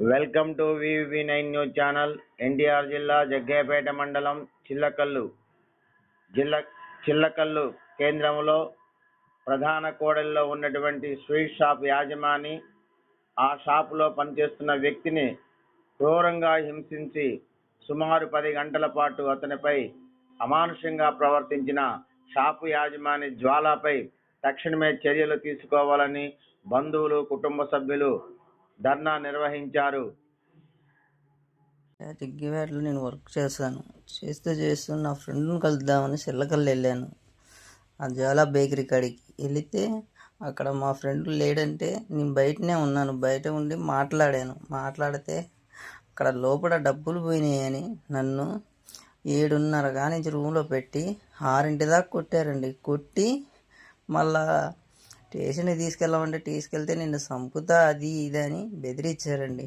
Welcome to VV nine news channel NTR జిల్లా జగ్గయ్యపేట మండలం చిల్లకల్లు. జిల్ల చిల్లకల్లు కేంద్రంలో ప్రధాన కోడల్లో ఉన్నటువంటి స్వీట్ షాప్ యాజమాని ఆ షాపులో పనిచేస్తున్న వ్యక్తిని క్రూరంగా హింసించి సుమారు పది గంటల పాటు అతనిపై అమానుషంగా ప్రవర్తించిన షాపు యాజమాని జ్వాలాపై తక్షణమే చర్యలు తీసుకోవాలని బంధువులు కుటుంబ సభ్యులు ధర్నా నిర్వహించారు. జగ్గివేటలో నేను వర్క్ చేశాను. చేస్తూ చేస్తూ నా ఫ్రెండ్ని కలుద్దామని చిల్లకల్లు వెళ్ళాను. ఆ జ్వాలా బేకరీ కాడికి. వెళితే అక్కడ మా ఫ్రెండ్ లేడంటే నేను బయటనే ఉన్నాను. బయట ఉండి మాట్లాడాను. మాట్లాడితే అక్కడ లోపల డబ్బులు పోయినాయని నన్ను ఏడున్నర కానించి రూమ్లో పెట్టి ఆరింటి దాకా కొట్టారండి. కొట్టి మళ్ళా స్టేషన్కి తీసుకెళ్ళమంటే తీసుకెళ్తే నిన్ను చంపుతా అది ఇది అని బెదిరించారండి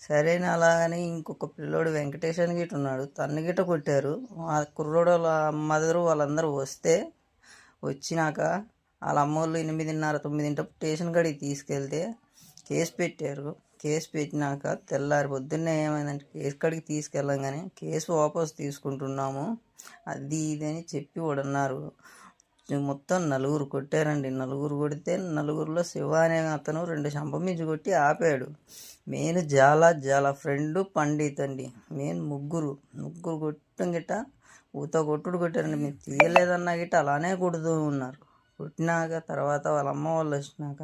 సరేనా అలాగని ఇంకొక పిల్లోడు వెంకటేష్ అని గిట్ట ఉన్నాడు. తన్ను గిట్ట కొట్టారు. ఆ కుర్రోడు వాళ్ళ మదరు వాళ్ళందరూ వస్తే వచ్చినాక వాళ్ళ అమ్మోళ్ళు ఎనిమిదిన్నర తొమ్మిదింటప్పుడు స్టేషన్ కాడికి తీసుకెళ్తే కేసు పెట్టారు. కేసు పెట్టినాక తెల్లారి పొద్దున్నే ఏమైందంటే కేసు కాడికి తీసుకెళ్ళంగానే కేసు వాపస్ తీసుకుంటున్నాము. అది ఇది అని చెప్పి వాడన్నారు మొత్తం నలుగురు కొట్టారండి. నలుగురు కొడితే నలుగురిలో శివ అనే అతను రెండు చంపమించి కొట్టి ఆపాడు. మెయిన్ జాల జాలా ఫ్రెండ్ పండిత్ అండి. మెయిన్ ముగ్గురు. ముగ్గురు కొట్టడం గిట్ట ఊత కొట్టుడు కొట్టారండి. మీరు తీయలేదన్నా గిట్ట అలానే కొడుతూ ఉన్నారు. కొట్టినాక తర్వాత వాళ్ళ అమ్మ వాళ్ళు వచ్చినాక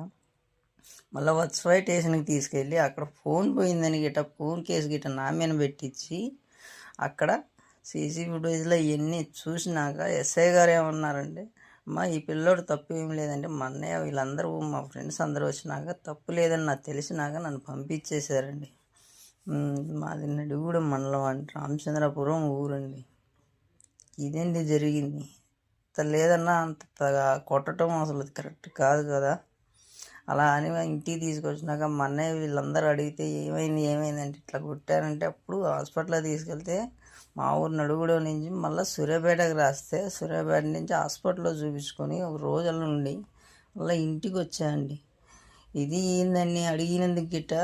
మళ్ళీ వత్సవై స్టేషన్కి తీసుకెళ్ళి అక్కడ ఫోన్ పోయిందని గిట్ట ఫోన్ కేసు గిట్ట నా మీద పెట్టించి అక్కడ సీసీ ఫుటేజ్లో ఇవన్నీ చూసినాక ఎస్ఐ గారు ఏమన్నారంటే అమ్మా ఈ పిల్లోడు తప్పు ఏం లేదంటే మా అన్నయ్య వీళ్ళందరూ మా ఫ్రెండ్స్ అందరూ వచ్చినాక తప్పు లేదని నాకు తెలిసినాక నన్ను పంపించేశారండి. మాది నడిగూడెం మండలం అంటే రామచంద్రపురం ఊరండి. ఇదేంటి జరిగింది? అంత లేదన్నా అంత కొట్టడం అసలు కరెక్ట్ కాదు కదా. అలా అని ఇంటికి తీసుకొచ్చినాక మా అన్నయ్య వీళ్ళందరూ అడిగితే ఏమైంది ఏమైంది అంటే ఇట్లా కొట్టారంటే అప్పుడు హాస్పిటల్లో తీసుకెళ్తే మా ఊరు నడుగుడ నుంచి మళ్ళీ సూర్యాపేటకు రాస్తే సూర్యాపేట నుంచి హాస్పిటల్లో చూపించుకొని ఒక రోజుల నుండి మళ్ళీ ఇంటికి వచ్చాయండి ఇది ఏందని అడిగినందుకు గిట్ట?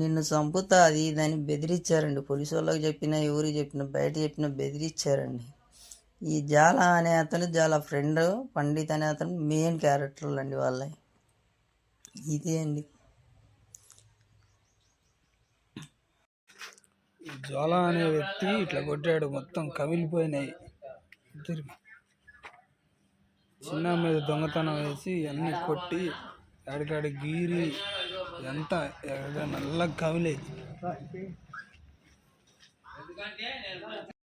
నిన్ను చంపుతా అది దాన్ని బెదిరించారండి పోలీసు వాళ్ళకి చెప్పిన ఎవరికి చెప్పిన బయట చెప్పిన బెదిరించారండి ఈ జాల అనే అతను జాల ఫ్రెండ్ పండిత్ అనే అతను మెయిన్ క్యారెక్టర్లు అండి వాళ్ళవి. ఇదే అండి. జ్వాల అనే వ్యక్తి ఇట్లా కొట్టాడు మొత్తం కమిలిపోయినాయి ఇద్దరికి చిన్న మీద దొంగతనం వేసి అన్ని కొట్టి ఆడికాడి గీరి ఎంత నల్ల కమిలే